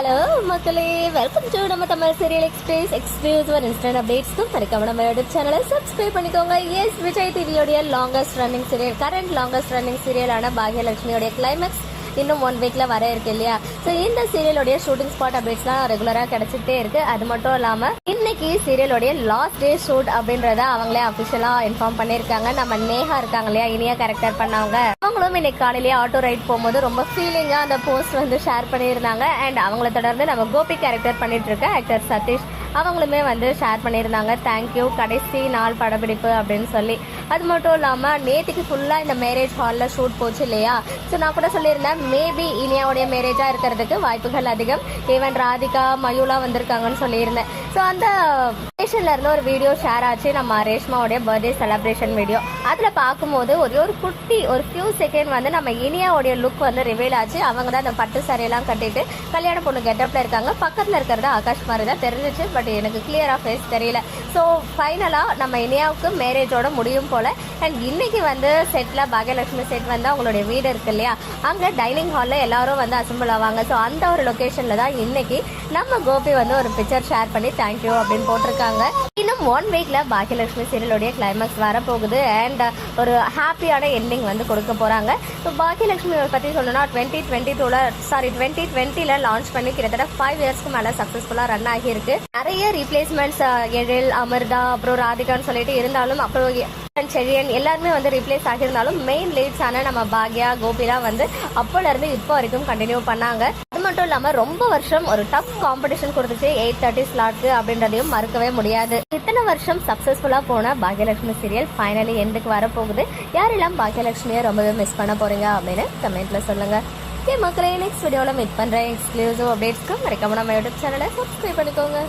Hello மக்களே. Welcome to நம்ம Tamil serial express exclusive instant அப்டேட்ஸ்க்கும் மறக்காம நம்ம யூடியூப் சேனலை சப்ஸ்கிரைப் பண்ணிக்கோங்க. S Vijay டிவியோடைய longest running serial current longest running சீரியலான பாக்யலட்சுமியோடைய கிளைமேக்ஸ் இன்னும் ஒன் வீக்ல வர இருக்கு இல்லையா? ஸோ இந்த சீரியலுடைய ஷூட்டிங் ஸ்பாட் அப்டேட்ஸ்லாம் ரெகுலராக கிடைச்சிட்டே இருக்கு. அது மட்டும் இல்லாம இன்னைக்கு சீரியலுடைய லாஸ்ட் டே ஷூட் அப்படின்றத அவங்களே அஃபிஷியலா இன்ஃபார்ம் பண்ணியிருக்காங்க. நம்ம நேஹா இருக்காங்க இல்லையா? இனியா கேரக்டர் பண்ணவங்க. அவங்களும் இன்னைக்கு காலையிலேயே ஆட்டோ ரைட் போகும்போது ரொம்ப ஃபீலிங்கா அந்த போஸ்ட் வந்து ஷேர் பண்ணியிருந்தாங்க. அண்ட் அவங்கள தொடர்ந்து நம்ம கோபி கேரக்டர் பண்ணிட்டு இருக்க ஆக்டர் சதீஷ். அவங்களுமே வந்து ஷேர் பண்ணியிருந்தாங்க. தேங்க்யூ கடைசி நாள் படப்பிடிப்பு அப்படின்னு சொல்லி. அது மட்டும் இல்லாமல் நேற்றுக்கு ஃபுல்லாக இந்த மேரேஜ் ஹாலில் ஷூட் போச்சு இல்லையா? ஸோ நான் கூட சொல்லியிருந்தேன் மேபி இனியாவுடைய மேரேஜாக இருக்கிறதுக்கு வாய்ப்புகள் அதிகம். ஈவன் ராதிகா மயூலா வந்திருக்காங்கன்னு சொல்லியிருந்தேன். ஸோ அந்த ஸ்டேஷன்ல இருந்து ஒரு வீடியோ ஷேர் ஆச்சு. நம்ம ரேஷ்மாவுடைய பர்த்டே செலிப்ரேஷன் வீடியோ அதில் பார்க்கும்போது ஒரே ஒரு குட்டி ஒரு ஃபியூ செகண்ட் வந்து நம்ம இனியாவுடைய லுக் வந்து ரிவீல் ஆச்சு. அவங்க தான் அந்த பட்டு சாரியெல்லாம் கட்டிட்டு கல்யாண பொண்ணு கெட்டப்பில் இருக்காங்க. பக்கத்தில் இருக்கிறது ஆகாஷ் மாதிரி தான் தெரிஞ்சிச்சு. பட் எனக்கு கிளியராக ஃபேஸ் தெரியல. ஸோ ஃபைனலாக நம்ம இனியாவுக்கு மேரேஜோட முடியும் போல். அண்ட் இன்னைக்கு வந்து செட்டில் பாகியலட்சுமி செட் வந்து அவங்களுடைய வீடு இருக்கு இல்லையா? அங்கே டைனிங் ஹாலில் எல்லாரும் வந்து அசம்பிள் ஆவாங்க. ஸோ அந்த ஒரு லொக்கேஷனில் தான் இன்னைக்கு நம்ம கோபி வந்து ஒரு பிக்சர் ஷேர் பண்ணி தேங்க்யூ அப்படின்னு போட்டிருக்காங்க. இன்னும் ஒன் வீக்ல பாக்கியலட்சுமி சீரியலுடைய கிளைமேக்ஸ் வரப்போகுது. அண்ட் uh, ஒரு ஹாப்பியான எண்டிங் வந்து கொடுக்க போறாங்க. ஸோ பாக்கியலட்சுமி பத்தி சொல்லணும்னா டுவெண்ட்டி டுவெண்ட்டி டூல சாரி டுவெண்ட்டி டுவெண்ட்டில லான்ச் பண்ணி கிட்டத்தட்ட ஃபைவ் இயர்ஸ்க்கு மேல சக்சஸ்ஃபுல்லா ரன் ஆகியிருக்கு. நிறைய ரீப்ளேஸ்மெண்ட்ஸ் uh, எழில் அமிர்தா அப்புறம் ராதிகான்னு சொல்லிட்டு இருந்தாலும் அப்புறம் செழியன் எல்லாருமே வந்து ரீப்ளேஸ் ஆகியிருந்தாலும் மெயின் லீட்ஸான நம்ம பாக்யா கோபிலா வந்து அப்போல இருந்து இப்போ வரைக்கும் கண்டினியூ பண்ணாங்க. மட்டும் இல்லாம ரொம்ப வருஷம் ஒரு டஃப் காம்படிஷன் கொடுத்துச்சு. எயிட் தேர்ட்டி ஸ்லாட்க்கு அப்படின்றதையும் மறுக்கவே முடியாது. இத்தனை வருஷம் சக்சஸ்ஃபுல்லா போன பாக்யலட்சுமி சீரியல் ஃபைனலி எண்டுக்கு வரப்போகுது. யாரெல்லாம் பாக்யலட்சுமியை ரொம்பவே மிஸ் பண்ண போறீங்க அப்படின்னு கமெண்ட்ல சொல்லுங்க. ஓகே மக்களே நெக்ஸ்ட் வீடியோவில் மீட் பண்றேன் எக்ஸ்க்ளூசிவ் அப்டேட்ஸ்க்கு மறக்காம நம்ம யூடியூப் சேனலை சப்ஸ்கிரைப் பண்ணிக்கோங்க.